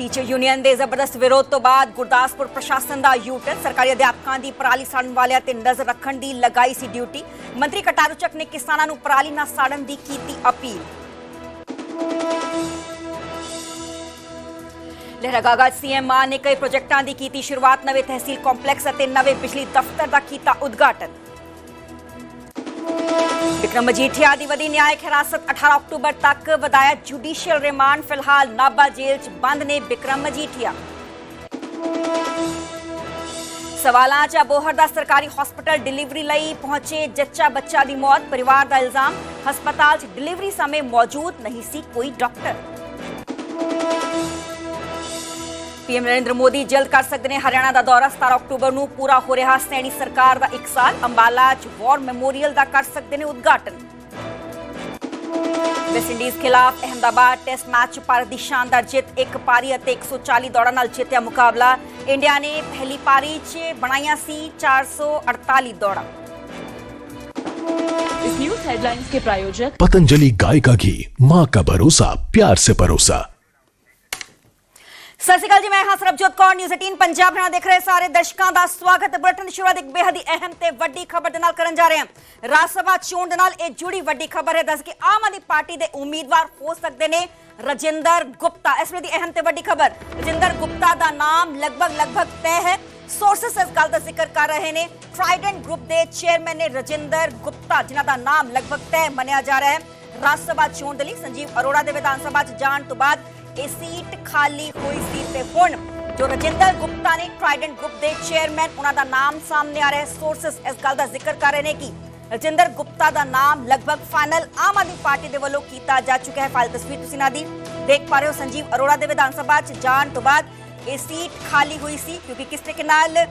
Teacher union ਦੇ ਜ਼ਬਰਦਸਤ ਵਿਰੋਧ ਤੋਂ ਬਾਅਦ ਗੁਰਦਾਸਪੁਰ ਪ੍ਰਸ਼ਾਸਨ ਦਾ ਯੂਟਰ ਸਰਕਾਰੀ ਅਧਿਆਪਕਾਂ ਦੀ ਪਰਾਲੀ ਸਾੜਨ ਵਾਲਿਆਂ ਤੇ ਨਜ਼ਰ ਰੱਖਣ ਦੀ ਲਗਾਈ ਸੀ ਡਿਊਟੀ ਮੰਤਰੀ ਕਟਾਰੂ ਚੱਕ ਨੇ ਕਿਸਾਨਾਂ ਨੂੰ ਪਰਾਲੀ ਨਾ ਸਾੜਨ ਦੀ ਕੀਤੀ ਅਪੀਲ। ਲਹਿਰਾਗਾਗਾ ਸੀਐਮ ਮਾਨ ਨੇ ਕਈ ਪ੍ਰੋਜੈਕਟਾਂ ਦੀ ਕੀਤੀ ਸ਼ੁਰੂਆਤ, ਨਵੇਂ ਤਹਿਸੀਲ ਕੰਪਲੈਕਸ ਅਤੇ ਨਵੇਂ ਬਿਜਲੀ ਦਫ਼ਤਰ ਦਾ ਕੀਤਾ ਉਦਘਾਟਨ। ਵਿਕਰਮ ਮਜੀਠੀਆ ਦੀ ਵਧੀ ਨਿਆਇਕ ਹਿਰਾਸਤ 18 ਅਕਤੂਬਰ ਤੱਕ ਵਧਾਇਆ ਜੁਡੀਸ਼ੀਅਲ ਰਿਮਾਂਡ ਫਿਲਹਾਲ ਨਾਭਾ ਜੇਲ੍ਹ 'ਚ ਬੰਦ ਨੇ ਵਿਕਰਮ ਮਜੀਠੀਆ ਸਵਾਲਾਂ 'ਚ ਅਬੋਹਰ ਦਾ ਸਰਕਾਰੀ ਹਸਪਤਾਲ ਡਿਲੀਵਰੀ ਲਈ ਪਹੁੰਚੇ ਜੱਚਾ ਬੱਚਾ ਦੀ ਮੌਤ ਪਰਿਵਾਰ ਦਾ ਇਲਜ਼ਾਮ ਹਸਪਤਾਲ 'ਚ ਡਿਲੀਵਰੀ ਸਮੇਂ ਮੌਜੂਦ ਨਹੀਂ ਸੀ ਕੋਈ ਡਾਕਟਰ ਪੀਐਮ ਨਰਿੰਦਰ ਮੋਦੀ ਜਲਦ ਕਰ ਸਕਦੇ ਨੇ ਹਰਿਆਣਾ ਦਾ ਦੌਰਾ 17 ਅਕਤੂਬਰ ਨੂੰ ਪੂਰਾ ਹੋ ਰਿਹਾ ਸੈਣੀ ਸਰਕਾਰ ਦਾ 1 ਸਾਲ ਅੰਬਾਲਾ 'ਚ ਵਾਰ ਮੈਮੋਰੀਅਲ ਦਾ ਕਰ ਸਕਦੇ ਨੇ ਉਦਘਾਟਨ ਵੈਸਟ ਇੰਡੀਜ਼ ਖਿਲਾਫ ਅਹਮਦਾਬਾਦ ਟੈਸਟ ਮੈਚ 'ਚ ਭਾਰਤ ਦੀ ਸ਼ਾਨਦਾਰ ਜਿੱਤ ਇੱਕ ਪਾਰੀ ਅਤੇ 140 ਦੌੜਾਂ ਨਾਲ ਜਿੱਤਿਆ ਮੁਕਾਬਲਾ ਇੰਡੀਆ ਨੇ ਪਹਿਲੀ ਪਾਰੀ 'ਚ ਬਣਾਈਆਂ ਸੀ 448 ਦੌੜਾਂ इस न्यूज हेडलाइंस के प्रायोजक पतंजलि गाय का घी माँ का भरोसा प्यार से परोसा ਸਤਿ ਸ਼੍ਰੀ ਅਕਾਲ ਜੀ, ਮੈਂ ਹਾਂ ਸਰਬਜੋਤ ਕੌਰ ਨਿਊਜ਼ 18 ਪੰਜਾਬ ਨਾਲ ਦੇਖ ਰਹੇ ਸਾਰੇ ਦਰਸ਼ਕਾਂ ਦਾ ਸਵਾਗਤ। ਹੈ ਦੀ ਸ਼ੁਰੂਆਤ ਇੱਕ ਬੇਹੱਦ ਹੀ ਅਹਿਮ ਤੇ ਵੱਡੀ ਖਬਰ ਦੇ ਨਾਲ ਕਰਨ ਜਾ ਰਹੇ ਹਾਂ। ਰਾਜ ਸਭਾ ਚੋਣ ਦੇ ਨਾਲ ਇਹ ਜੁੜੀ ਵੱਡੀ ਖਬਰ ਹੈ। ਦੱਸ ਕਿ ਆਮ ਆਦਮੀ ਪਾਰਟੀ ਦੇ ਉਮੀਦਵਾਰ ਹੋ ਸਕਦੇ ਨੇ ਰਜਿੰਦਰ ਗੁਪਤਾ। ਇਸ ਵੇਲੇ ਦੀ ਅਹਿਮ ਤੇ ਵੱਡੀ ਖਬਰ, ਰਜਿੰਦਰ ਗੁਪਤਾ ਦਾ ਨਾਮ ਲਗਭਗ ਲਗਭਗ ਤੈਅ ਹੈ। ਸੋਰਸਸ ਇਸ ਗੱਲ ਦਾ ਜ਼ਿਕਰ ਕਰ ਰਹੇ ਨੇ। ਟ੍ਰਾਈਡੈਂਟ ਗਰੁੱਪ ਦੇ ਚੇਅਰਮੈਨ ਨੇ ਰਜਿੰਦਰ ਗੁਪਤਾ, ਜਿਨ੍ਹਾਂ ਦਾ ਨਾਮ ਲਗਭਗ ਤੈਅ ਮੰਨਿਆ ਜਾ ਰਿਹਾ ਹੈ, ਰਾਜ ਸਭਾ ਚੋਣ ਦੇ ਲਈ। ਸੰਜੀਵ ਅਰੋੜਾ ਦੇ ਵਿਧਾਨ ਸਭਾ 'ਚ ਜਾਣ ਤੋਂ ਬਾਅਦ ਇਹ ਸੀਟ ਖਾਲੀ ਹੋਈ ਸੀ ਤੇ ਹੁਣ ਜੋ ਰਜਿੰਦਰ ਗੁਪਤਾ ਨੇ ਟ੍ਰਾਈਡੈਂਟ ਗਰੁੱਪ ਦੇ ਚੇਅਰਮੈਨ, ਉਹਨਾਂ ਦਾ ਨਾਮ ਸਾਹਮਣੇ ਆ ਰਿਹਾ ਹੈ। ਸੋਰਸਸ ਇਸ ਗੱਲ ਦਾ ਜ਼ਿਕਰ ਕਰ ਰਹੇ ਨੇ ਕਿ ਰਜਿੰਦਰ ਗੁਪਤਾ ਦਾ ਨਾਮ ਲਗਭਗ ਫਾਈਨਲ ਆਮ ਆਦਮੀ ਪਾਰਟੀ ਦੇ ਵੱਲੋਂ ਕੀਤਾ ਜਾ ਚੁੱਕਾ ਹੈ। ਫਾਈਲ ਤਸਵੀਰ ਤੁਸੀਂ ਨਾ ਦੇਖ ਪਾ ਰਹੇ ਹੋ। ਸੰਜੀਵ ਅਰੋੜਾ ਦੇ ਵਿਧਾਨ ਸਭਾ 'ਚ ਜਾਣ ਤੋਂ ਬਾਅਦ ਇਹ ਸੀਟ ਖਾਲੀ ਹੋਈ ਸੀ ਕਿਉਂਕਿ ਕਿਸ ਤਰੀਕੇ ਨਾਲ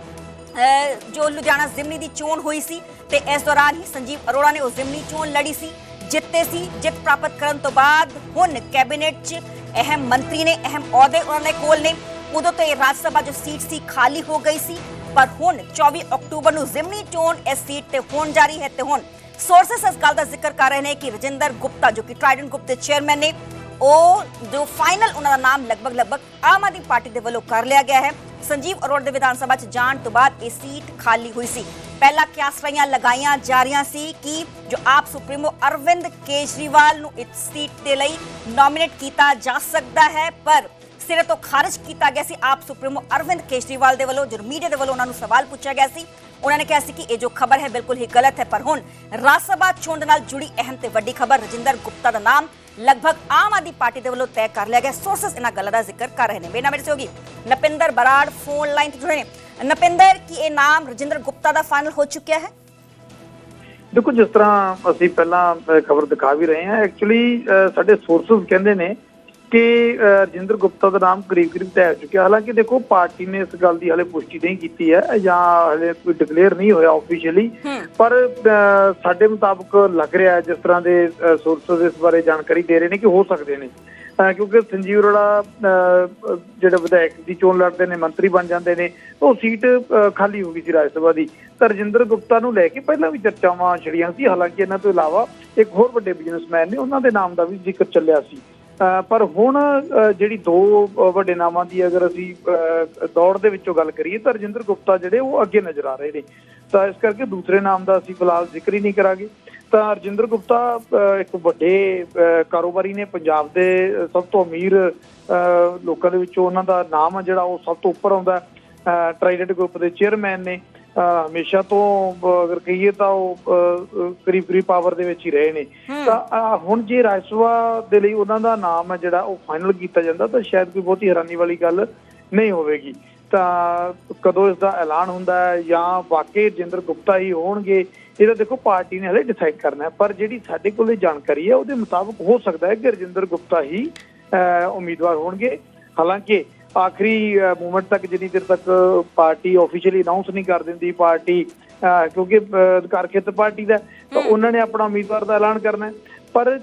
ਜੋ ਲੁਧਿਆਣਾ ਜ਼ਿਮਨੀ ਦੀ ਚੋਣ ਹੋਈ ਸੀ ਤੇ ਇਸ ਦੌਰਾਨ ਹੀ ਸੰਜੀਵ ਅਰੋੜਾ ਨੇ ਉਹ ਜ਼ਿਮਨੀ ਚੋਣ ਲੜੀ ਸੀ, ਜਿੱਤੇ ਸੀ, ਜਿੱਤ ਪ੍ਰਾਪਤ ਕਰਨ ਤੋਂ ਬਾਅਦ ਹੁਣ ਕੈਬਨਿਟ 'ਚ ਅਹਿਮ ਮੰਤਰੀ ਨੇ ਅਹਿਮ ਅਹੁਦੇ ਉਹਨਾਂ ਦੇ ਕੋਲ ਨੇ ਉਦੋਂ ਤੋਂ ਇਹ ਰਾਜ ਸਭਾ ਜੋ ਸੀਟ ਸੀ ਖਾਲੀ ਹੋ ਗਈ ਸੀ ਪਰ ਹੁਣ 24 ਅਕਤੂਬਰ ਨੂੰ ਜ਼ਿਮਨੀ ਚੋਣ ਇਸ ਸੀਟ ਤੇ ਹੋਣ ਜਾ ਰਹੀ ਹੈ ਤੇ ਹੁਣ ਸੋਰਸਸ ਇਸ ਗੱਲ ਦਾ ਜ਼ਿਕਰ ਕਰ ਰਹੇ ਨੇ ਕਿ ਰਜਿੰਦਰ ਗੁਪਤਾ ਜੋ ਕਿ ਟ੍ਰਾਈਡੈਂਟ ਗਰੁੱਪ ਦੇ ਚੇਅਰਮੈਨ ਨੇ ਉਹ ਜੋ ਫਾਈਨਲ ਉਹਨਾਂ ਦਾ ਨਾਮ ਲਗਭਗ ਲਗਭਗ ਆਮ ਆਦਮੀ ਪਾਰਟੀ ਦੇ ਵੱਲੋਂ ਕਰ ਲਿਆ ਗਿਆ ਹੈ ਸੰਜੀਵ ਅਰੋੜਾ ਦੇ ਵਿਧਾਨ ਸਭਾ 'ਚ ਜਾਣ ਤੋਂ ਬਾਅਦ ਇਹ ਸੀਟ ਖਾਲੀ ਹੋਈ ਸੀ। ਪਹਿਲਾ ਕਿਆਸਰੀਆਂ ਲਗਾਈਆਂ ਜਾ ਰਹੀਆਂ ਸੀ ਕਿ ਜੋ ਆਪ ਸੁਪਰੀਮੋ ਅਰਵਿੰਦ ਕੇਜਰੀਵਾਲ ਨੂੰ ਇਸ ਸੀਟ ਦੇ ਲਈ ਨੋਮੀਨੇਟ ਕੀਤਾ ਜਾ ਸਕਦਾ ਹੈ, ਪਰ ਸਿਰੇ ਤੋਂ ਖਾਰਜ ਕੀਤਾ ਗਿਆ ਸੀ ਆਪ ਸੁਪਰੀਮੋ ਅਰਵਿੰਦ ਕੇਜਰੀਵਾਲ ਦੇ ਵੱਲੋਂ ਜੋ ਮੀਡੀਆ ਦੇ ਵੱਲੋਂ ਉਹਨਾਂ ਨੂੰ ਸਵਾਲ ਪੁੱਛਿਆ ਗਿਆ ਸੀ, ਉਹਨਾਂ ਨੇ ਕਿਹਾ ਸੀ ਕਿ ਇਹ ਜੋ ਖਬਰ ਹੈ ਬਿਲਕੁਲ ਹੀ ਗਲਤ ਹੈ, ਪਰ ਹੁਣ ਰਾਜ ਸਭਾ ਚੋਣ ਦੇ ਨਾਲ ਜੁੜੀ ਅਹਿਮ ਤੇ ਵੱਡੀ ਖਬਰ ਰਜਿੰਦਰ ਗੁਪਤਾ ਦਾ ਨਾਮ ਲਗਭਗ ਆਮ ਆਦਮੀ ਪਾਰਟੀ ਦੇ ਵੱਲੋਂ ਤੈਅ ਕਰ ਲਿਆ ਗਿਆ ਸੋਰਸਸ ਇਹਨਾਂ ਗੱਲਾਂ ਦਾ ਜ਼ਿਕਰ ਕਰ ਰਹੇ ਨੇ ਮੇਰਾ ਮੇਰੇ ਸੇ ਨਪਿੰਦਰ ਬਰਾੜ ਫੋਨ ਲਾਈਨ ਤੇ ਜੁੜੇ ਨੇ ਨਪਿੰਦਰ ਕੀ ਇਹ ਨਾਮ ਰਜਿੰਦਰ ਗੁਪਤਾ ਦਾ ਫਾਈਨਲ ਹੋ ਚੁੱਕਿਆ ਹੈ ਦੇਖੋ ਜਿਸ ਤਰ੍ਹਾਂ ਅਸੀਂ ਪਹਿਲਾਂ ਖਬਰ ਦਿਖਾ ਵੀ ਰਹੇ ਹਾਂ ਐਕਚੁਅਲੀ ਸਾਡੇ ਸੋਰਸਸ ਕਹਿੰਦੇ ਨੇ ਕਿ ਰਜਿੰਦਰ ਗੁਪਤਾ ਦਾ ਨਾਮ ਕਰੀਬ ਕਰੀਬ ਤੈਅ ਹੋ ਚੁੱਕਿਆ। ਹਾਲਾਂਕਿ ਦੇਖੋ ਪਾਰਟੀ ਨੇ ਇਸ ਗੱਲ ਦੀ ਹਲੇ ਪੁਸ਼ਟੀ ਨਹੀਂ ਕੀਤੀ ਹੈ ਜਾਂ ਹਲੇ ਕੋਈ ਡਿਕਲੇਅਰ ਨਹੀਂ ਹੋਇਆ ਆਫੀਸ਼ੀਅਲੀ। ਪਰ ਸਾਡੇ ਮੁਤਾਬਕ ਲੱਗ ਰਿਹਾ ਹੈ ਜਿਸ ਤਰ੍ਹਾਂ ਦੇ ਸੋਰਸਸ ਇਸ ਬਾਰੇ ਜਾਣਕਾਰੀ ਦੇ ਰਹੇ ਨੇ ਕਿ ਹੋ ਸਕਦੇ ਨੇ। ਕਿਉਂਕਿ ਸੰਜੀਵ ਅਹ, ਜਿਹੜੇ ਵਿਧਾਇਕ ਦੀ ਚੋਣ ਲੜਦੇ ਨੇ ਮੰਤਰੀ ਬਣ ਜਾਂਦੇ ਨੇ ਉਹ ਸੀਟ ਖਾਲੀ ਹੋ ਗਈ ਸੀ ਰਾਜ ਸਭਾ ਦੀ। ਤਾਂ ਰਜਿੰਦਰ ਗੁਪਤਾ ਨੂੰ ਲੈ ਕੇ ਪਹਿਲਾਂ ਵੀ ਚਰਚਾਵਾਂ ਛੜੀਆਂ ਸੀ। ਹਾਲਾਂਕਿ ਇਹਨਾਂ ਤੋਂ ਇਲਾਵਾ ਇੱਕ ਹੋਰ ਵੱਡੇ ਬਿਜ਼ਨਸਮੈਨ ਨੇ ਉਹਨਾਂ ਦੇ ਨਾਮ ਦਾ ਵੀ ਜ਼ਿਕਰ ਚੱਲਿਆ ਸੀ। ਪਰ ਹੁਣ ਜਿਹੜੀ ਦੋ ਵੱਡੇ ਨਾਮਾਂ ਦੀ ਅਗਰ ਅਸੀਂ ਦੌੜ ਦੇ ਵਿੱਚੋਂ ਗੱਲ ਕਰੀਏ ਤਾਂ ਰਜਿੰਦਰ ਗੁਪਤਾ ਜਿਹੜੇ ਉਹ ਅੱਗੇ ਨਜ਼ਰ ਆ ਰਹੇ ਨੇ। ਤਾਂ ਇਸ ਕਰਕੇ ਦੂਸਰੇ ਨਾਮ ਦਾ ਅਸੀਂ ਫਿਲਹਾਲ ਜ਼ਿਕਰ ਹੀ ਨਹੀਂ ਕਰਾਂਗੇ। ਤਾਂ ਰਜਿੰਦਰ ਗੁਪਤਾ ਇੱਕ ਵੱਡੇ ਕਾਰੋਬਾਰੀ ਨੇ ਪੰਜਾਬ ਦੇ ਸਭ ਤੋਂ ਅਮੀਰ ਅਹ, ਲੋਕਾਂ ਦੇ ਵਿੱਚੋਂ ਉਹਨਾਂ ਦਾ ਨਾਮ ਆ ਜਿਹੜਾ ਉਹ ਸਭ ਤੋਂ ਉੱਪਰ ਆਉਂਦਾ। ਟ੍ਰਾਈਡੈਂਟ ਗਰੁੱਪ ਦੇ ਚੇਅਰਮੈਨ ਨੇ। ਹਮੇਸ਼ਾ ਤੋਂ ਅਗਰ ਕਹੀਏ ਤਾਂ ਉਹ ਕਰੀਬ ਕਰੀਬ ਪਾਵਰ ਦੇ ਵਿੱਚ ਹੀ ਰਹੇ ਨੇ। ਤਾਂ ਹੁਣ ਜੇ ਰਾਜ ਸਭਾ ਦੇ ਲਈ ਉਹਨਾਂ ਦਾ ਨਾਮ ਹੈ ਜਿਹੜਾ ਉਹ ਫਾਈਨਲ ਕੀਤਾ ਜਾਂਦਾ ਤਾਂ ਸ਼ਾਇਦ ਕੋਈ ਬਹੁਤੀ ਹੈਰਾਨੀ ਵਾਲੀ ਗੱਲ ਨਹੀਂ ਹੋਵੇਗੀ। ਤਾਂ ਕਦੋਂ ਇਸ ਦਾ ਐਲਾਨ ਹੁੰਦਾ ਹੈ ਜਾਂ ਵਾਕਈ ਰਜਿੰਦਰ ਗੁਪਤਾ ਹੀ ਹੋਣਗੇ ਇਹ ਤਾਂ ਦੇਖੋ ਪਾਰਟੀ ਨੇ ਹਲੇ ਡਿਸਾਈਡ ਕਰਨਾ ਹੈ। ਪਰ ਜਿਹੜੀ ਸਾਡੇ ਕੋਲੇ ਜਾਣਕਾਰੀ ਹੈ ਉਹਦੇ ਮੁਤਾਬਕ ਹੋ ਸਕਦਾ ਹੈ ਕਿ ਰਜਿੰਦਰ ਗੁਪਤਾ ਹੀ ਉਮੀਦਵਾਰ ਹੋਣਗੇ। ਹਾਲਾਂਕਿ ਆਖਰੀ ਮੂਮੈਂਟ ਤੱਕ ਜਿੰਨੀ ਦੇਰ ਤੱਕ ਪਾਰਟੀ ਆਫੀਸ਼ੀਅਲੀ ਅਨਾਉਂਸ ਨਹੀਂ ਕਰ ਦਿੰਦੀ ਪਾਰਟੀ ਕਿਉਂਕਿ ਅਧਿਕਾਰ ਖੇਤਰ ਪਾਰਟੀ ਦਾ ਤਾਂ ਉਹਨਾਂ ਨੇ ਆਪਣਾ ਉਮੀਦਵਾਰ ਦਾ ਐਲਾਨ ਕਰਨਾ ਪਰ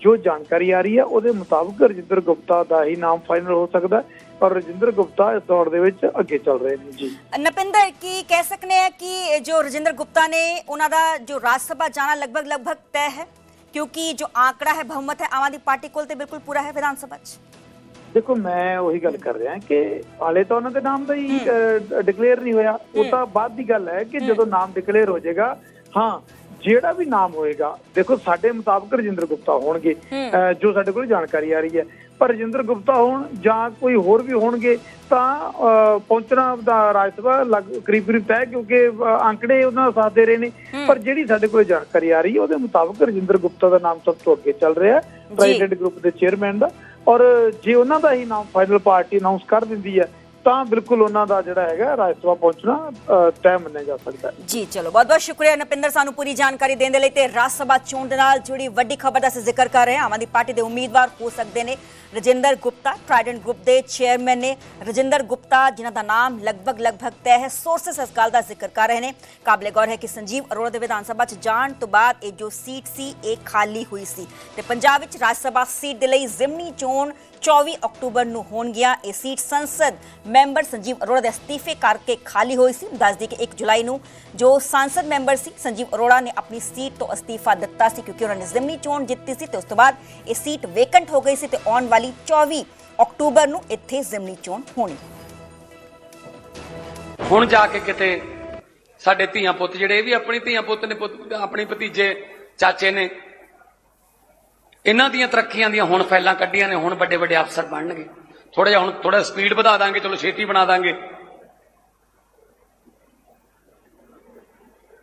ਜੋ ਜਾਣਕਾਰੀ ਆ ਰਹੀ ਹੈ ਉਹਦੇ ਮੁਤਾਬਕ ਰਜਿੰਦਰ ਗੁਪਤਾ ਦਾ ਹੀ ਨਾਮ ਫਾਈਨਲ ਹੋ ਸਕਦਾ ਹੈ ਔਰ ਰਜਿੰਦਰ ਗੁਪਤਾ ਇਸ ਦੌੜ ਦੇ ਵਿੱਚ ਅੱਗੇ ਚੱਲ ਰਹੇ ਨੇ ਜੀ। ਨਪਿੰਦਰ ਕੀ ਕਹਿ ਸਕਨੇ ਆ ਕਿ ਜੋ ਰਜਿੰਦਰ ਗੁਪਤਾ ਨੇ ਉਹਨਾਂ ਦਾ ਜੋ ਰਾਜ ਸਭਾ ਜਾਣਾ ਲਗਭਗ ਲਗਭਗ ਤੈਅ ਹੈ? ਕਿਉਂਕਿ ਜੋ ਆંકੜਾ ਹੈ ਬਹੁਮਤ ਹੈ ਆਮ ਆਦਮੀ ਪਾਰਟੀ ਕੋਲ ਤੇ ਬਿਲਕੁਲ ਪੂਰਾ ਹੈ ਵਿਧਾਨ ਸਭਾ 'ਚ। ਦੇਖੋ ਮੈਂ ਉਹੀ ਗੱਲ ਕਰ ਰਿਹਾ ਕਿ ਹਾਲੇ ਤਾਂ ਉਹਨਾਂ ਦੇ ਨਾਮ ਦਾ ਹੀ ਡਿਕਲੇਅਰ ਨਹੀਂ ਹੋਇਆ। ਉਹ ਤਾਂ ਬਾਅਦ ਦੀ ਗੱਲ ਹੈ ਕਿ ਜਦੋਂ ਨਾਮ ਡਿਕਲੇਅਰ ਹੋ ਜਾਏਗਾ ਹਾਂ ਜਿਹੜਾ ਵੀ ਨਾਮ ਹੋਏਗਾ ਦੇਖੋ ਸਾਡੇ ਮੁਤਾਬਕ ਰਜਿੰਦਰ ਗੁਪਤਾ ਹੋਣਗੇ ਜੋ ਸਾਡੇ ਕੋਲ ਜਾਣਕਾਰੀ ਆ ਰਹੀ ਹੈ। ਪਰ ਰਜਿੰਦਰ ਗੁਪਤਾ ਹੋਣ ਜਾਂ ਕੋਈ ਹੋਰ ਵੀ ਹੋਣਗੇ ਤਾਂ ਪਹੁੰਚਣਾ ਦਾ ਰਾਜ ਸਭਾ ਲਗ ਕਰੀਬ ਕਰੀਬ ਤੈਅ ਕਿਉਂਕਿ ਅੰਕੜੇ ਉਹਨਾਂ ਦਾ ਸਾਥ ਦੇ ਰਹੇ ਨੇ। ਪਰ ਜਿਹੜੀ ਸਾਡੇ ਕੋਲ ਜਾਣਕਾਰੀ ਆ ਰਹੀ ਹੈ ਉਹਦੇ ਮੁਤਾਬਕ ਰਜਿੰਦਰ ਗੁਪਤਾ ਦਾ ਨਾਮ ਸਭ ਤੋਂ ਅੱਗੇ ਚੱਲ ਰਿਹਾ ਹੈ। ਪ੍ਰੈਜ਼ੀਡੈਂਟ ਗਰੁੱਪ ਦੇ ਚੇਅਰਮੈਨ ਦਾ। ਔਰ ਜੇ ਉਹਨਾਂ ਦਾ ਹੀ ਨਾਮ ਫਾਈਨਲ ਪਾਰਟੀ ਅਨਾਉਂਸ ਕਰ ਦਿੰਦੀ ਹੈ ਤਾਂ ਬਿਲਕੁਲ ਉਹਨਾਂ ਦਾ ਜਿਹੜਾ ਹੈਗਾ ਰਾਜ ਸਭਾ ਪਹੁੰਚਣਾ ਤੈਅ ਮੰਨਿਆ ਜਾ ਸਕਦਾ ਹੈ। ਜੀ, ਚਲੋ, ਬਹੁਤ ਬਹੁਤ ਸ਼ੁਕਰੀਆ ਨਪਿੰਦਰ ਸਾਨੂੰ ਪੂਰੀ ਜਾਣਕਾਰੀ ਦੇਣ ਦੇ ਲਈ ਤੇ ਰਾਜ ਸਭਾ ਚੋਣ ਦੇ ਨਾਲ ਜੁੜੀ ਵੱਡੀ ਖਬਰ ਦਾ ਅਸੀਂ ਜ਼ਿਕਰ ਕਰ ਰਹੇ ਹਾਂ। ਆਮ ਆਦਮੀ ਪਾਰਟੀ ਦੇ ਉਮੀਦਵਾਰ ਹੋ ਸਕਦੇ ਨੇ ਰਜਿੰਦਰ ਗੁਪਤਾ, ਟ੍ਰਾਈਡੈਂਟ ਗਰੁੱਪ ਦੇ ਚੇਅਰਮੈਨ ਨੇ ਰਜਿੰਦਰ ਗੁਪਤਾ, ਜਿਨ੍ਹਾਂ ਦਾ ਨਾਮ ਲਗਭਗ ਲਗਭਗ ਤੈਅ ਹੈ ਸੋਰਸਸ ਇਸ ਗੱਲ ਦਾ ਜ਼ਿਕਰ ਕਰ ਰਹੇ ਨੇ। ਕਾਬਲੇ ਗੌਰ ਹੈ ਕਿ ਸੰਜੀਵ ਅਰੋੜਾ ਦੇ ਵਿਧਾਨ ਸਭਾ ਚ ਜਾਣ ਤੋਂ ਬਾਅਦ ਇਹ ਜੋ ਸੀਟ ਸੀ, ਇਹ ਖਾਲੀ ਹੋਈ ਸੀ। ਤੇ ਪੰਜਾਬ ਵਿੱਚ ਰਾਜ ਸਭਾ ਸੀਟ ਦੇ ਲਈ ਜ਼ਿਮਨੀ ਚੋਣ 24 ਅਕਤੂਬਰ ਨੂੰ ਹੋਣਗੀਆਂ ਇਹ ਸੀਟ ਸੰਸਦ ਮੈਂਬਰ ਸੰਜੀਵ ਅਰੋੜਾ ਦੇ ਅਸਤੀਫੇ ਕਰਕੇ ਖਾਲੀ ਹੋਈ ਸੀ ਦੱਸ ਦਈਏ ਕਿ 1 ਜੁਲਾਈ ਨੂੰ ਜੋ ਸੰਸਦ ਮੈਂਬਰ ਸੀ ਸੰਜੀਵ ਅਰੋੜਾ ਨੇ ਆਪਣੀ ਸੀਟ ਤੋਂ ਅਸਤੀਫਾ ਦਿੱਤਾ ਸੀ ਕਿਉਂਕਿ ਉਹਨਾਂ ਨੇ ਜ਼ਿਮਨੀ ਚੋਣ ਜਿੱਤੀ ਸੀ ਤੇ ਉਸ ਤੋਂ ਬਾਅਦ ਇਹ ਸੀਟ ਵੇਕੰਟ ਹੋ ਗਈ ਸੀ ਤੇ ਆਉਣ ਵਾਲੀ 24 ਅਕਤੂਬਰ ਨੂੰ ਇੱਥੇ ਜ਼ਿਮਨੀ ਚੋਣ ਹੋਣੀ ਹੁਣ ਜਾ ਕੇ ਕਿਤੇ ਸਾਡੇ ਧੀਆਂ ਪੁੱਤ ਜਿਹੜੇ ਇਹ ਵੀ ਆਪਣੀ ਧੀਆਂ ਪੁੱਤ ਨੇ ਪੁੱਤ ਆਪਣੀ ਭਤੀਜੇ ਚਾਚੇ ਨੇ ਇਹਨਾਂ ਦੀਆਂ ਤਰੱਕੀਆਂ ਦੀਆਂ ਹੁਣ ਫਾਈਲਾਂ ਕੱਢੀਆਂ ਨੇ, ਹੁਣ ਵੱਡੇ ਵੱਡੇ ਅਫਸਰ ਬਣਨਗੇ। ਥੋੜਾ ਜਿਹਾ ਹੁਣ ਥੋੜਾ ਸਪੀਡ ਵਧਾ ਦਾਂਗੇ, ਚਲੋ ਛੇਤੀ ਬਣਾ ਦਾਂਗੇ।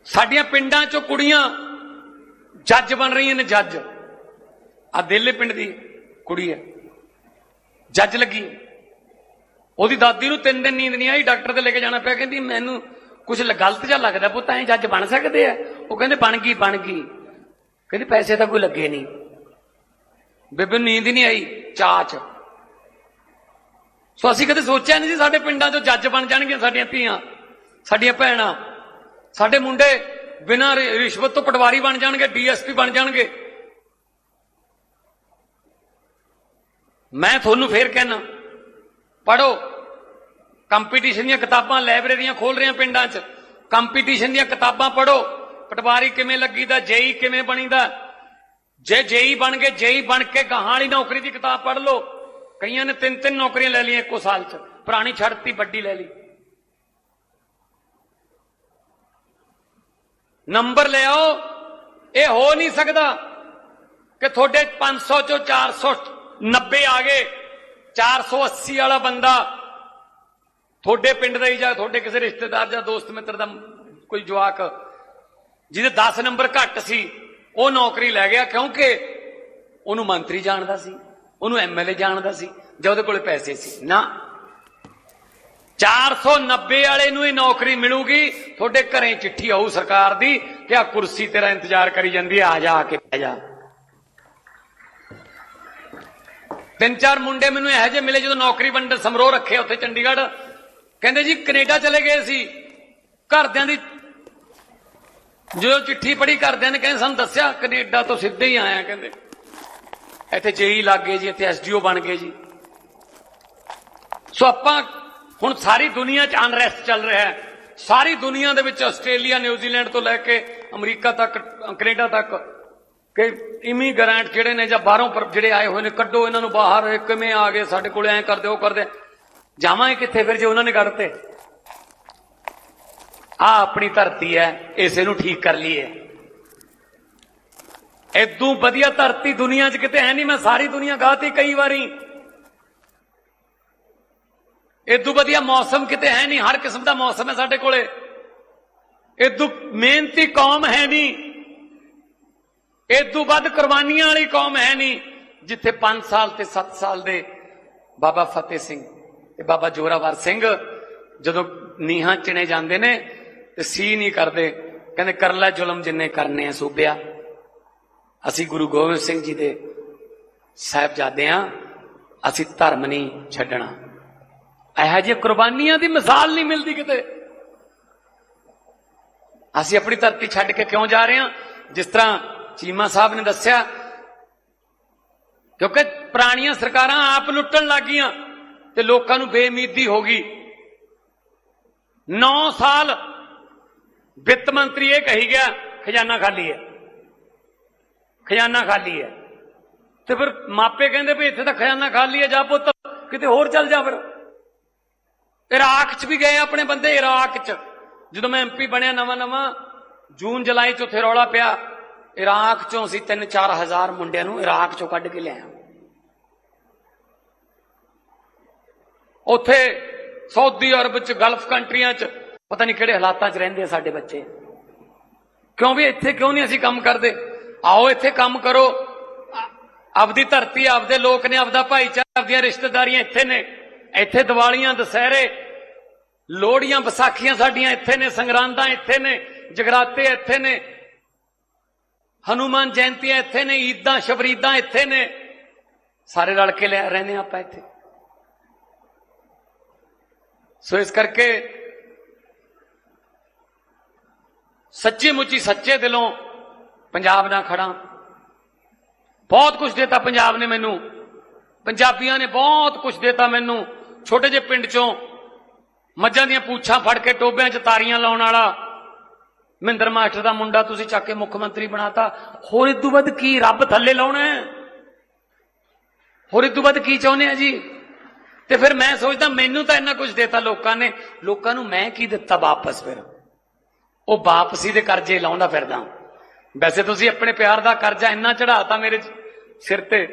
ਸਾਡੀਆਂ ਪਿੰਡਾਂ 'ਚੋਂ ਕੁੜੀਆਂ ਜੱਜ ਬਣ ਰਹੀਆਂ ਨੇ, ਜੱਜ। ਆ ਦਿੱਲੇ ਪਿੰਡ ਦੀ ਕੁੜੀ ਹੈ। ਜੱਜ ਲੱਗੀ। ਉਹਦੀ ਦਾਦੀ ਨੂੰ ਤਿੰਨ ਦਿਨ ਨੀਂਦ ਨਹੀਂ ਆਈ, ਡਾਕਟਰ ਤੇ ਲੈ ਕੇ ਜਾਣਾ ਪਿਆ, ਕਹਿੰਦੀ ਮੈਨੂੰ ਕੁਝ ਗਲਤ ਜਿਹਾ ਲੱਗਦਾ, ਪੁੱਤ ਐਂ ਜੱਜ ਬਣ ਸਕਦੇ ਆ? ਉਹ ਕਹਿੰਦੇ, ਬਣ ਗਈ ਬਣ ਗਈ। ਕਹਿੰਦੀ, ਪੈਸੇ ਤਾਂ ਕੋਈ ਲੱਗੇ ਨਹੀਂ। ਬੇਬੇ ਨੂੰ ਨੀਂਦ ਹੀ ਨਹੀਂ ਆਈ ਚਾਚ ਸੋ ਅਸੀਂ ਕਦੇ ਸੋਚਿਆ ਨਹੀਂ ਸੀ ਸਾਡੇ ਪਿੰਡਾਂ 'ਚੋਂ ਜੱਜ ਬਣ ਜਾਣਗੀਆਂ ਸਾਡੀਆਂ ਧੀਆਂ, ਸਾਡੀਆਂ ਭੈਣਾਂ। ਸਾਡੇ ਮੁੰਡੇ ਬਿਨਾਂ ਰਿਸ਼ਵਤ ਤੋਂ ਪਟਵਾਰੀ ਬਣ ਜਾਣਗੇ, ਡੀਐਸਪੀ ਬਣ ਜਾਣਗੇ। ਮੈਂ ਤੁਹਾਨੂੰ ਫੇਰ ਕਹਿਣਾ ਪੜੋ ਕੰਪੀਟੀਸ਼ਨ ਦੀਆਂ ਕਿਤਾਬਾਂ ਲਾਇਬ੍ਰੇਰੀਆਂ ਖੋਲ ਰਹੀਆਂ ਪਿੰਡਾਂ 'ਚ। ਕੰਪੀਟੀਸ਼ਨ ਦੀਆਂ ਕਿਤਾਬਾਂ ਪੜੋ ਪਟਵਾਰੀ ਕਿਵੇਂ ਲੱਗੀਦਾ, ਜੇਈ ਕਿਵੇਂ ਬਣੀਦਾ। ਜੇ ਜੇਈ ਬਣ ਗਏ, ਜੇਈ ਬਣ ਕੇ ਗਾਹਾਂ ਵਾਲੀ ਨੌਕਰੀ ਦੀ ਕਿਤਾਬ ਪੜ੍ਹ ਲਓ। ਕਈਆਂ ਨੇ ਤਿੰਨ ਤਿੰਨ ਨੌਕਰੀਆਂ ਲੈ ਲਈਆਂ ਇੱਕੋ ਸਾਲ 'ਚ। ਪੁਰਾਣੀ ਛੱਡਤੀ, ਵੱਡੀ ਲੈ ਲਈ। ਨੰਬਰ ਲਿਆਓ ਇਹ ਹੋ ਨਹੀਂ ਸਕਦਾ ਕਿ ਤੁਹਾਡੇ 500 ਚੋਂ 490 ਆ ਗਏ 480 ਵਾਲਾ ਬੰਦਾ ਤੁਹਾਡੇ ਪਿੰਡ ਦਾ ਹੀ ਜਾਂ ਤੁਹਾਡੇ ਕਿਸੇ ਰਿਸ਼ਤੇਦਾਰ ਜਾਂ ਦੋਸਤ ਮਿੱਤਰ ਦਾ ਕੋਈ ਜਵਾਕ ਜਿਹਦੇ 10 ਨੰਬਰ ਘੱਟ ਸੀ ਉਹ ਨੌਕਰੀ ਲੈ ਗਿਆ ਕਿਉਂਕਿ ਉਹਨੂੰ ਮੰਤਰੀ ਜਾਣਦਾ ਸੀ, ਉਹਨੂੰ ਐਮਐਲਏ ਜਾਣਦਾ ਸੀ, ਜਾਂ ਉਹਦੇ ਕੋਲੇ ਪੈਸੇ ਸੀ। ਨਾ। 490 ਵਾਲੇ ਨੂੰ ਹੀ ਨੌਕਰੀ ਮਿਲੂਗੀ, ਤੁਹਾਡੇ ਘਰੇ ਚਿੱਠੀ ਆਊ ਸਰਕਾਰ ਦੀ ਕਿ ਆ ਕੁਰਸੀ ਤੇਰਾ ਇੰਤਜ਼ਾਰ ਕਰੀ ਜਾਂਦੀ ਆ ਜਾ, ਆ ਕੇ ਬਹਿ ਜਾ। ਤਿੰਨ ਚਾਰ ਮੁੰਡੇ ਮੈਨੂੰ ਇਹੋ ਜਿਹੇ ਮਿਲੇ ਜਦੋਂ ਨੌਕਰੀ ਵੰਡਣ ਸਮਰੋਹ ਰੱਖੇ ਉੱਥੇ ਚੰਡੀਗੜ੍ਹ। ਕਹਿੰਦੇ ਜੀ ਕੈਨੇਡਾ ਚਲੇ ਗਏ ਸੀ, ਘਰਦਿਆਂ ਦੀ ਜਦੋਂ ਚਿੱਠੀ ਪੜੀ ਘਰਦਿਆਂ ਨੇ, ਕਹਿੰਦੇ ਸਾਨੂੰ ਦੱਸਿਆ, ਕੈਨੇਡਾ ਤੋਂ ਸਿੱਧੇ ਹੀ ਆਇਆ, ਕਹਿੰਦੇ। ਇੱਥੇ ਜੇਈ ਲੱਗ ਗਏ ਜੀ, ਇੱਥੇ ਐਸਡੀਓ ਬਣ ਗਏ ਜੀ। ਸੋ ਆਪਾਂ ਹੁਣ ਸਾਰੀ ਦੁਨੀਆ 'ਚ ਅਨਰੈਸਟ ਚੱਲ ਰਿਹਾ ਹੈ। ਸਾਰੀ ਦੁਨੀਆ ਦੇ ਵਿੱਚ ਆਸਟ੍ਰੇਲੀਆ, ਨਿਊਜ਼ੀਲੈਂਡ ਤੋਂ ਲੈ ਕੇ ਅਮਰੀਕਾ ਤੱਕ, ਕੈਨੇਡਾ ਤੱਕ ਕਿ ਇਮੀਗ੍ਰੈਂਟ ਜਿਹੜੇ ਨੇ ਜਾਂ ਬਾਹਰੋਂ ਜਿਹੜੇ ਆਏ ਹੋਏ ਨੇ, ਕੱਢੋ ਇਹਨਾਂ ਨੂੰ ਬਾਹਰ ਕਿਵੇਂ ਆ ਗਏ, ਸਾਡੇ ਕੋਲ ਐਂ ਕਰਦੇ, ਉਹ ਕਰਦੇ। ਜਾਵਾਂਗੇ ਕਿੱਥੇ ਫਿਰ ਜੇ ਉਹਨਾਂ ਨੇ ਕਰਤੇ? ਆ ਆਪਣੀ ਧਰਤੀ ਹੈ, ਇਸੇ ਨੂੰ ਠੀਕ ਕਰ ਲਈਏ। ਇਦੋਂ ਵਧੀਆ ਧਰਤੀ ਦੁਨੀਆ 'ਚ ਕਿਤੇ ਹੈ ਨਹੀਂ, ਮੈਂ ਸਾਰੀ ਦੁਨੀਆ ਗਾਤੀ ਕਈ ਵਾਰੀ। ਇਦੋਂ ਵਧੀਆ ਮੌਸਮ ਕਿਤੇ ਹੈ ਨਹੀਂ, ਹਰ ਕਿਸਮ ਦਾ ਮੌਸਮ ਹੈ ਸਾਡੇ ਕੋਲੇ। ਇਦੋਂ ਮਿਹਨਤੀ ਕੌਮ ਹੈ ਨਹੀਂ। ਇਦੋਂ ਵੱਧ ਕੁਰਬਾਨੀਆਂ ਵਾਲੀ ਕੌਮ ਹੈ ਨਹੀਂ, ਜਿੱਥੇ 5 ਸਾਲ ਤੇ 7 ਸਾਲ ਦੇ ਬਾਬਾ ਫਤਿਹ ਸਿੰਘ ਤੇ ਬਾਬਾ ਜੋਰਾਵਰ ਸਿੰਘ ਜਦੋਂ ਨੀਹਾਂ ਚਿਣੇ ਜਾਂਦੇ ਨੇ ਤੇ ਸੀ ਨਹੀਂ ਕਰਦੇ। ਕਹਿੰਦੇ, ਕਰ ਲੈ ਜ਼ੁਲਮ ਜਿੰਨੇ ਕਰਨੇ ਆ ਸੂਬਿਆ। ਅਸੀਂ ਗੁਰੂ ਗੋਬਿੰਦ ਸਿੰਘ ਜੀ ਦੇ ਸਾਹਿਬਜ਼ਾਦੇ ਆ। ਅਸੀਂ ਧਰਮ ਨਹੀਂ ਛੱਡਣਾ। ਇਹੋ ਜਿਹੀ ਕੁਰਬਾਨੀਆਂ ਦੀ ਮਿਸਾਲ ਨਹੀਂ ਮਿਲਦੀ ਕਿਤੇ। ਅਸੀਂ ਆਪਣੀ ਧਰਤੀ ਛੱਡ ਕੇ ਕਿਉਂ ਜਾ ਰਹੇ ਹਾਂ ਜਿਸ ਤਰ੍ਹਾਂ ਚੀਮਾ ਸਾਹਿਬ ਨੇ ਦੱਸਿਆ, ਕਿਉਂਕਿ ਪੁਰਾਣੀਆਂ ਸਰਕਾਰਾਂ ਆਪ ਲੁੱਟਣ ਲੱਗੀਆਂ ਤੇ ਲੋਕਾਂ ਨੂੰ ਬੇਮੀਦੀ ਹੋ ਗਈ। 9 ਸਾਲ ਵਿੱਤ ਮੰਤਰੀ ਇਹ ਕਹੀ ਗਿਆ, ਖਜ਼ਾਨਾ ਖਾਲੀ ਹੈ। ਖਜ਼ਾਨਾ ਖਾਲੀ ਹੈ। ਤੇ ਫਿਰ ਮਾਪੇ ਕਹਿੰਦੇ ਵੀ ਇੱਥੇ ਤਾਂ ਖਜ਼ਾਨਾ ਖਾਲੀ ਹੈ, ਜਾ ਪੁੱਤ, ਕਿਤੇ ਹੋਰ ਚੱਲ ਜਾ ਫਿਰ। ਇਰਾਕ 'ਚ ਵੀ ਗਏ ਆਪਣੇ ਬੰਦੇ, ਇਰਾਕ 'ਚ। ਜਦੋਂ ਮੈਂ ਐਮਪੀ ਬਣਿਆ ਨਵਾਂ ਨਵਾਂ, ਜੂਨ, ਜੁਲਾਈ 'ਚ ਉੱਥੇ ਰੌਲਾ ਪਿਆ। ਇਰਾਕ 'ਚੋਂ ਅਸੀਂ 3-4 ਹਜ਼ਾਰ ਮੁੰਡਿਆਂ ਨੂੰ ਇਰਾਕ 'ਚੋਂ ਕੱਢ ਕੇ ਲਿਆਇਆ ਉੱਥੇ ਸਾਊਦੀ ਅਰਬ 'ਚ, ਗਲਫ ਕੰਟਰੀਆਂ 'ਚ ਪਤਾ ਨਹੀਂ ਕਿਹੜੇ ਹਾਲਾਤਾਂ 'ਚ ਰਹਿੰਦੇ ਆ ਸਾਡੇ ਬੱਚੇ। ਕਿਉਂ ਵੀ ਇੱਥੇ ਕਿਉਂ ਨਹੀਂ ਅਸੀਂ ਕੰਮ ਕਰਦੇ? ਆਓ ਇੱਥੇ ਕੰਮ ਕਰੋ। ਆਪਦੀ ਧਰਤੀ, ਆਪਦੇ ਲੋਕ ਨੇ, ਆਪਦਾ ਭਾਈਚਾਰਾ, ਆਪਦੀਆਂ ਰਿਸ਼ਤੇਦਾਰੀਆਂ ਇੱਥੇ ਨੇ। ਇੱਥੇ ਦੀਵਾਲੀਆਂ, ਦੁਸਹਿਰੇ, ਲੋਹੜੀਆਂ, ਵਿਸਾਖੀਆਂ ਸਾਡੀਆਂ ਇੱਥੇ ਨੇ, ਸੰਗਰਾਂਦਾਂ ਇੱਥੇ ਨੇ, ਜਗਰਾਤੇ ਇੱਥੇ ਨੇ, ਹਨੂਮਾਨ ਜਯੰਤੀਆਂ ਇੱਥੇ ਨੇ, ਈਦਾਂ, ਸ਼ਬਰੀਦਾਂ ਇੱਥੇ ਨੇ। ਸਾਰੇ ਰਲ ਕੇ ਲੈ ਰਹਿੰਦੇ ਆਪਾਂ ਇੱਥੇ। ਸੋ ਇਸ ਕਰਕੇ ਸੱਚੀ ਮੁੱਚੀ ਸੱਚੇ ਦਿਲੋਂ ਪੰਜਾਬ ਨਾਲ ਖੜਾ। ਬਹੁਤ ਕੁਝ ਦਿੱਤਾ ਪੰਜਾਬ ਨੇ ਮੈਨੂੰ। ਪੰਜਾਬੀਆਂ ਨੇ ਬਹੁਤ ਕੁਝ ਦਿੱਤਾ ਮੈਨੂੰ। ਛੋਟੇ ਜਿਹੇ ਪਿੰਡ ਚੋਂ ਮੱਝਾਂ ਦੀਆਂ ਪੂਛਾਂ ਫੜ ਕੇ ਟੋਬਿਆਂ 'ਚ ਤਾਰੀਆਂ ਲਾਉਣ ਵਾਲਾ ਮਹਿੰਦਰ ਮਾਸਟਰ ਦਾ ਮੁੰਡਾ ਤੁਸੀਂ ਚੱਕ ਕੇ ਮੁੱਖ ਮੰਤਰੀ ਬਣਾਤਾ। ਹੋਰ ਇਦੋਂ ਵੱਧ ਕੀ ਰੱਬ ਥੱਲੇ ਲਾਉਣਾ ਹੈ? ਹੋਰ ਇਦੋਂ ਵੱਧ ਕੀ ਚਾਹੁੰਦੇ ਆ ਜੀ? ਤੇ ਫਿਰ ਮੈਂ ਸੋਚਦਾ ਮੈਨੂੰ ਤਾਂ ਇੰਨਾ ਕੁਝ ਦਿੱਤਾ ਲੋਕਾਂ ਨੇ। ਲੋਕਾਂ ਨੂੰ ਮੈਂ ਕੀ ਦਿੱਤਾ ਵਾਪਸ ਫਿਰ? ਉਹ ਵਾਪਸੀ ਦੇ ਕਰਜ਼ੇ ਲਾਉਂਦਾ ਫਿਰਦਾ। ਵੈਸੇ ਤੁਸੀਂ ਆਪਣੇ ਪਿਆਰ ਦਾ ਕਰਜ਼ਾ ਇੰਨਾ ਚੜਾਤਾ ਮੇਰੇ ਸਿਰ ਤੇ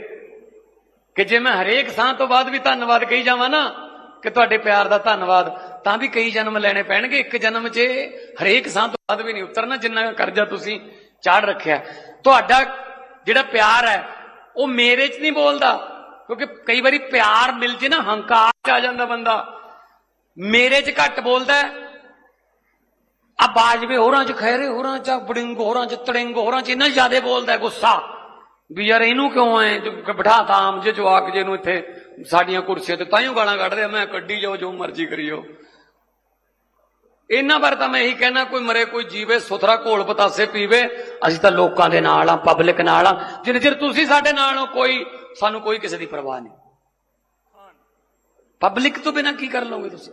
ਕਿ ਜੇ ਮੈਂ ਹਰੇਕ ਸਾਹ ਤੋਂ ਬਾਅਦ ਵੀ ਧੰਨਵਾਦ ਕਹੀ ਜਾਵਾਂ ਨਾ, ਕਿ ਤੁਹਾਡੇ ਪਿਆਰ ਦਾ ਧੰਨਵਾਦ, ਤਾਂ ਵੀ ਕਈ ਜਨਮ ਲੈਣੇ ਪੈਣਗੇ। ਇੱਕ ਜਨਮ 'ਚ ਹਰੇਕ ਸਾਹ ਤੋਂ ਬਾਅਦ ਵੀ ਨਹੀਂ ਉਤਰਨਾ, ਜਿੰਨਾ ਕਰਜ਼ਾ ਤੁਸੀਂ ਚਾੜ ਰੱਖਿਆ। ਤੁਹਾਡਾ ਜਿਹੜਾ ਪਿਆਰ ਹੈ, ਉਹ ਮੇਰੇ 'ਚ ਨਹੀਂ ਬੋਲਦਾ, ਕਿਉਂਕਿ ਕਈ ਵਾਰੀ ਪਿਆਰ ਮਿਲ ਜੇ ਨਾ, ਹੰਕਾਰ 'ਚ ਆ ਜਾਂਦਾ ਬੰਦਾ। ਮੇਰੇ 'ਚ ਘੱਟ ਬੋਲਦਾ ਆ ਬਾਜਵੇ ਹੋਰਾਂ ਚ ਖੈਰੇ ਹੋਰਾਂ ਚ ਬੜਿੰਗ ਹੋਰਾਂ ਚ ਤੜਿੰਗ ਹੋਰਾਂ ਚ ਇੰਨਾ ਜ਼ਿਆਦਾ ਬੋਲਦਾ ਹੈ ਗੁੱਸਾ। ਵੀ ਯਾਰ ਇਹਨੂੰ ਕਿਉਂ ਐ ਬਿਠਾਤਾ ਆਮ ਜੇ ਜਵਾਕ ਜੇ ਨੂੰ ਇੱਥੇ ਸਾਡੀਆਂ ਕੁਰਸੀਆਂ ਤੇ ਤਾਈਓ ਗਾਲਾਂ ਕੱਢਦੇ ਮੈਂ ਕੱਢੀ ਜਾਓ ਜੋ ਮਰਜ਼ੀ ਕਰੀਓ। ਇਹਨਾਂ ਬਾਰੇ ਤਾਂ ਮੈਂ ਇਹੀ ਕਹਿਣਾ ਕੋਈ ਮਰੇ ਕੋਈ ਜੀਵੇ ਸੁਥਰਾ ਘੋਲ ਪਤਾਸੇ ਪੀਵੇ ਅਸੀਂ ਤਾਂ ਲੋਕਾਂ ਦੇ ਨਾਲ ਆ ਪਬਲਿਕ ਨਾਲ ਆ। ਜਿੰਨੇ ਚਿਰ ਤੁਸੀਂ ਸਾਡੇ ਨਾਲ ਹੋ ਕੋਈ ਸਾਨੂੰ ਕੋਈ ਕਿਸੇ ਦੀ ਪਰਵਾਹ ਨਹੀਂ। ਪਬਲਿਕ ਤੋਂ ਬਿਨਾ ਕੀ ਕਰ ਲਓਗੇ ਤੁਸੀਂ?